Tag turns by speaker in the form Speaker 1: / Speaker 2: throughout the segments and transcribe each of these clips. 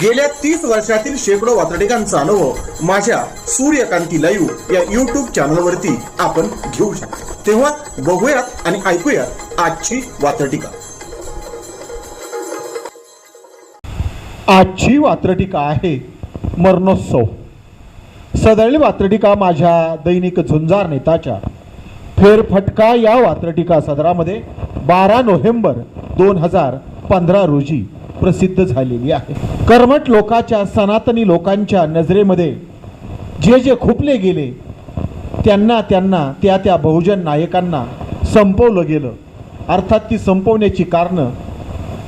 Speaker 1: गेल्या तीस वर्षातील शेकडो वातडिकांचा अनुभव माझ्या सूर्यकांती लाईव्ह या युट्यूब चॅनलवरती आपण घेऊ शकतो. तेव्हा बघूयात आणि ऐकूयात आजची वातडिका
Speaker 2: आजची वात्रटिका आहे मरणोत्सव. सदळी वात्रटिका माझ्या दैनिक झुंजार नेताच्या. फेरफटका या वात्रटिका सदरामध्ये बारा नोव्हेंबर दोन हजार पंधरा रोजी. प्रसिद्ध झालेली आहे. कर्मट लोकाच्या सनातनी लोकांच्या नजरेमध्ये जे जे खुपले गेले त्यांना त्यांना त्या त्या बहुजन नायकांना संपवलं गेलं. अर्थात ती संपवण्याची कारणं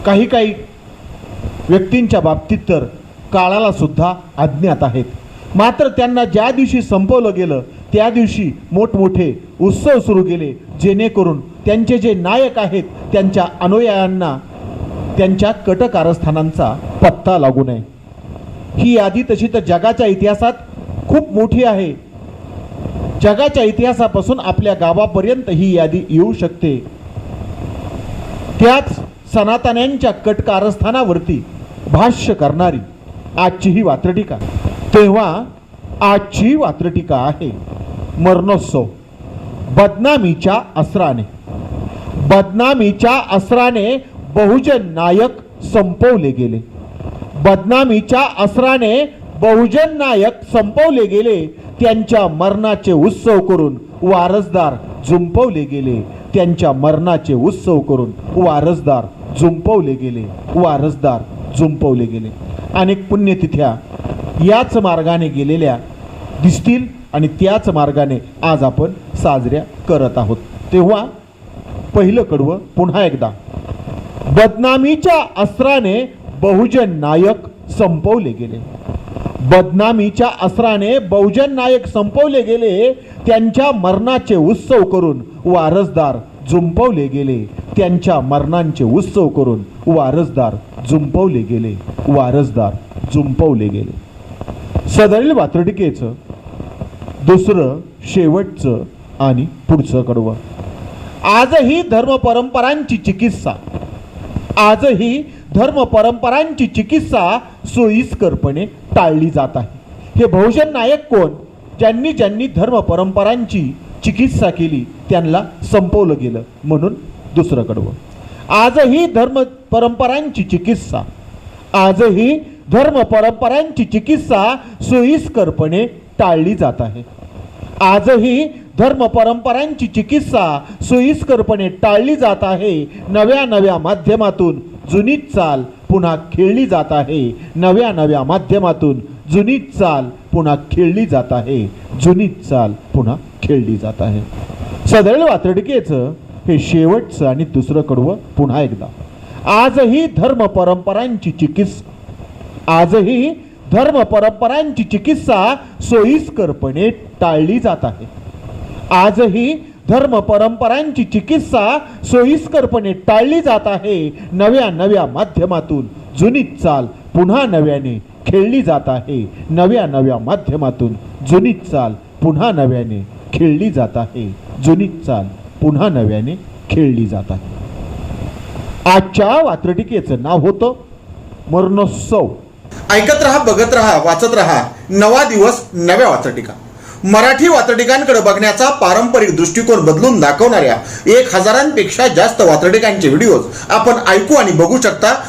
Speaker 2: काही काही व्यक्तींच्या बाबतीत तर काळाला सुद्धा अज्ञात आहेत. मात्र त्यांना ज्या दिवशी संपवलं गेलं त्या दिवशी मोठमोठे उत्सव सुरू केले जेणेकरून त्यांचे जे नायक आहेत त्यांच्या अनुयायांना त्यांच्या कटकारस्थानांचा पत्ता लागू नये. ही यादी तशी तर जगाच्या इतिहासात खूप मोठी आहे. जगाच्या इतिहासापासून आपल्या गावापर्यंत ही यादी येऊ शकते. त्याच सनातन्यांच्या कटकारस्थानावरती भाष्य करणारी आजची ही वात्रटिका. तेव्हा आजची वात्रटिका आहे मरणोत्सव. बदनामीच्या अस्त्राने बदनामीच्या अस्त्राने बहुजन नायक संपवले गेले. बदनामीच्या असराने बहुजन नायक संपवले गेले. त्यांच्या मरणाचे उत्सव करून वारसदार झुंपवले गेले. त्यांच्या मरणाचे उत्सव करून वारसदार झुंपवले गेले. वारसदार झुंपवले गेले. अनेक पुण्यतिथ्या याच मार्गाने गेलेल्या दिसतील आणि त्याच मार्गाने आज आपण साजऱ्या करत आहोत. तेव्हा पहिलं कडवं पुन्हा एकदा बदनामीच्या अस्त्राने बहुजन नायक संपवले गेले. बदनामीच्या अस्त्राने बहुजन नायक संपवले गेले त्यांच्या मरणाचे उत्सव करून वारसदार झुंपवले गेले. त्यांच्या मरणांचे उत्सव करून वारसदार झुंपवले गेले. वारसदार झुंपवले गेले. सदरील वात्रटिकेचं दुसरं शेवटचं आणि पुढचं कडवं. आजही धर्म परंपरांची चिकित्सा आजही धर्म परंपरांची चिकित्सा सोयीस्करपणे टाळली जात आहे. हे बहुजन नायक कोण? ज्यांनी ज्यांनी धर्म परंपरांची चिकित्सा केली त्यांना संपवलं गेलं म्हणून दुसरं कडवं आजही धर्म परंपरांची चिकित्सा आजही धर्म परंपरांची चिकित्सा सोयीस्करपणे टाळली जात आहे. आजही धर्म परंपरांची चिकित्सा सोयीस्करपणे टाळली जात आहे. नव्या नव्या माध्यमातून जुनीच चाल पुन्हा खेळली जात आहे. नव्या नव्या माध्यमातून जुनीच चाल पुन्हा खेळली जात आहे. जुनीच चाल पुन्हा खेळली जात आहे. सदैव वातडकेचं हे शेवटचं आणि दुसरं कडवं पुन्हा एकदा. आजही धर्म परंपरांची चिकित्सा आजही धर्म परंपरांची चिकित्सा सोयीस्करपणे टाळली जात आहे. आजही धर्म परंपरांची चिकित्सा सोयीस्करपणे टाळली जात आहे. नव्या नव्या माध्यमातून जुनीच चाल पुन्हा नव्याने खेळली जात आहे. नव्या नव्या माध्यमातून जुनीच चाल पुन्हा नव्याने खेळली जात आहे. जुनीच चाल पुन्हा नव्याने खेळली जात आहे. आजच्या वात्रटिकेचं नाव होतं मरणोत्सव.
Speaker 1: ऐकत रहा बघत रहा वाचत रहा. नवा दिवस नव्या वाचटिका मराठी वाचटिकांकडे बघण्याचा पारंपरिक दृष्टिकोन बदलून दाखवणाऱ्या एक हजारांपेक्षा जास्त वाचटिकांचे व्हिडिओज आपण ऐकू आणि बघू शकता.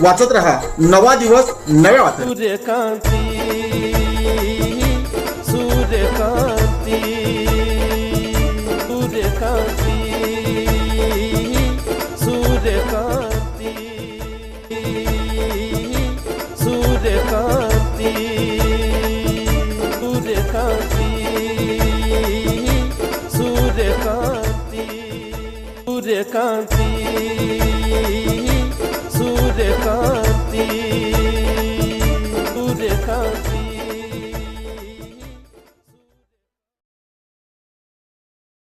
Speaker 1: वाचत रहा. नवा दिवस नव्या
Speaker 3: वाचन. सूर्यकांति